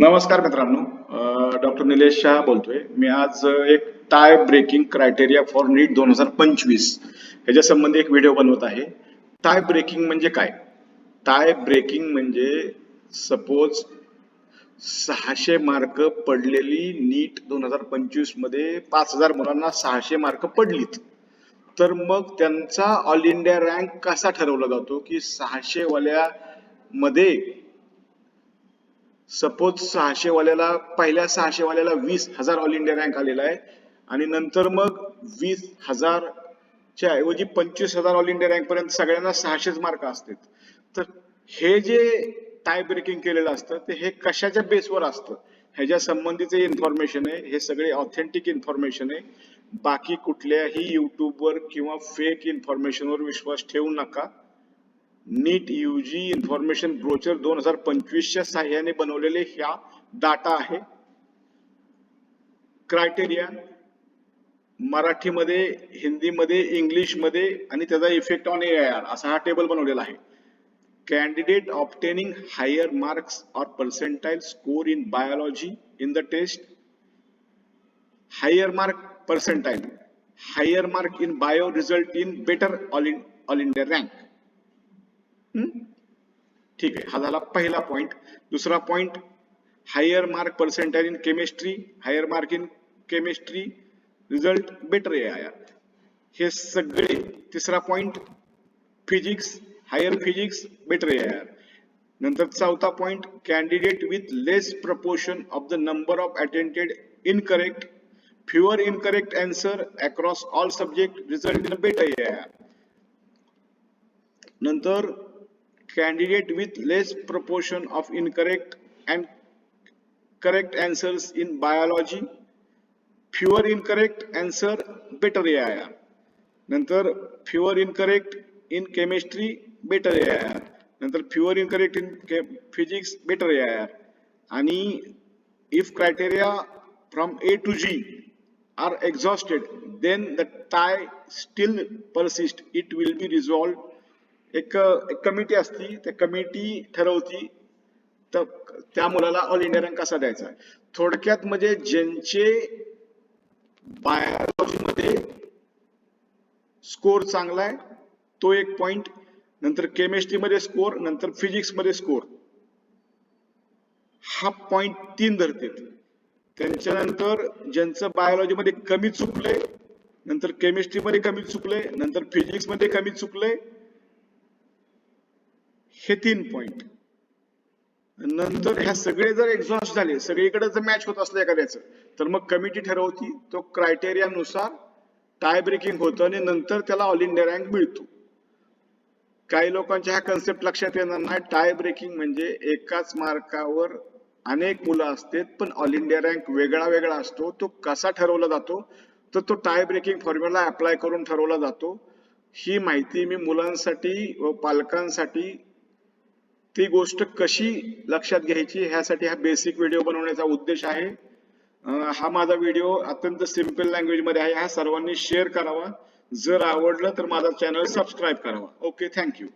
नमस्कार मित्रांनो. डॉक्टर निलेश शहा बोलतोय. मी आज एक tie breaking criteria for NEET दोन हजार पंचवीस ह्याच्या संबंधी एक व्हिडिओ बनवत आहे. टाय ब्रेकिंग म्हणजे काय? टाय ब्रेकिंग म्हणजे सपोज सहाशे मार्क पडलेली नीट दोन हजार पंचवीसमध्ये पाच हजार मुलांना सहाशे मार्क पडलीत. तर मग त्यांचा ऑल इंडिया रँक कसा ठरवला जातो की सहाशे वाल्या मध्ये सपोज सहाशे वाल्याला पहिल्या सहाशे वाल्याला वीस हजार ऑल इंडिया रँक आलेला आहे. आणि नंतर मग वीस हजारच्या ऐवजी पंचवीस हजार ऑल इंडिया रँक पर्यंत सगळ्यांना सहाशेच मार्क असतात. तर हे जे टाय ब्रेकिंग केलेलं असतं ते हे कशाच्या बेसवर असतं? ह्याच्या संबंधीचे इन्फॉर्मेशन आहे हे सगळे ऑथेंटिक इन्फॉर्मेशन आहे. बाकी कुठल्याही युट्यूबवर किंवा फेक इन्फॉर्मेशनवर विश्वास ठेवू नका. नीट यू जी इन्फॉर्मेशन ब्रोचर दोन हजार पंचवीसच्या साह्याने बनवलेले ह्या डाटा आहे. क्रायटेरिया मराठीमध्ये हिंदीमध्ये इंग्लिशमध्ये आणि त्याचा effect on A I R असा हा टेबल बनवलेला आहे. Candidate obtaining higher marks or percentile score in biology in the test higher mark percentile higher mark in bio result in better all in all India rank ठीक आहे. हा झाला पहिला point दुसरा point higher mark percentile in chemistry higher mark in chemistry result better आहे हे सगळे तिसरा point physics higher physics better आहे नंतर चौथा point candidate with less proportion of the number of attended incorrect fewer incorrect answer across all subject result in better आहे नंतर candidate with less proportion of incorrect and correct answers in biology fewer incorrect answer better AIR नंतर fewer incorrect in chemistry better AIR नंतर fewer incorrect in che- physics better AIR आणि if criteria from A to G are exhausted then the tie still persist it will be resolved एक एक committee असती त्या committee ठरवती तर त्या मुलाला all India rank कसा द्यायचा थोडक्यात म्हणजे ज्यांचे बायोलॉजीमध्ये स्कोर चांगला आहे तो एक पॉइंट नंतर केमिस्ट्रीमध्ये स्कोर नंतर फिजिक्समध्ये स्कोर हा पॉइंट तीन धरते त्यांच्यानंतर ज्यांचं बायोलॉजीमध्ये कमी चुकलंय नंतर केमिस्ट्रीमध्ये कमी चुकलंय नंतर फिजिक्समध्ये कमी चुकलंय हे तीन पॉइंट नंतर ह्या सगळे जर एक्झॉस्ट झाले सगळीकडे जर मॅच होत असलं एखाद्याचं तर मग कमिटी ठरवती तो क्रायटेरियानुसार टाय ब्रेकिंग होतं आणि नंतर त्याला ऑल इंडिया रँक मिळतो. काही लोकांच्या ह्या कन्सेप्ट लक्षात येणार नाही टाय ब्रेकिंग म्हणजे एकाच मार्कावर अनेक मुलं असतात पण ऑल इंडिया रँक वेगळा वेगळा असतो तो कसा ठरवला जातो तर तो टाय ब्रेकिंग फॉर्म्युला अप्लाय करून ठरवला जातो. ही माहिती मी मुलांसाठी व पालकांसाठी ती गोष्ट कशी लक्षात घ्यायची ह्यासाठी हा बेसिक व्हिडिओ बनवण्याचा उद्देश आहे. हा माझा व्हिडिओ अत्यंत सिंपल लँग्वेजमध्ये आहे. हा सर्वांनी शेअर करावा. जर आवडलं तर माझा चॅनल सबस्क्राईब करावा. Okay thank you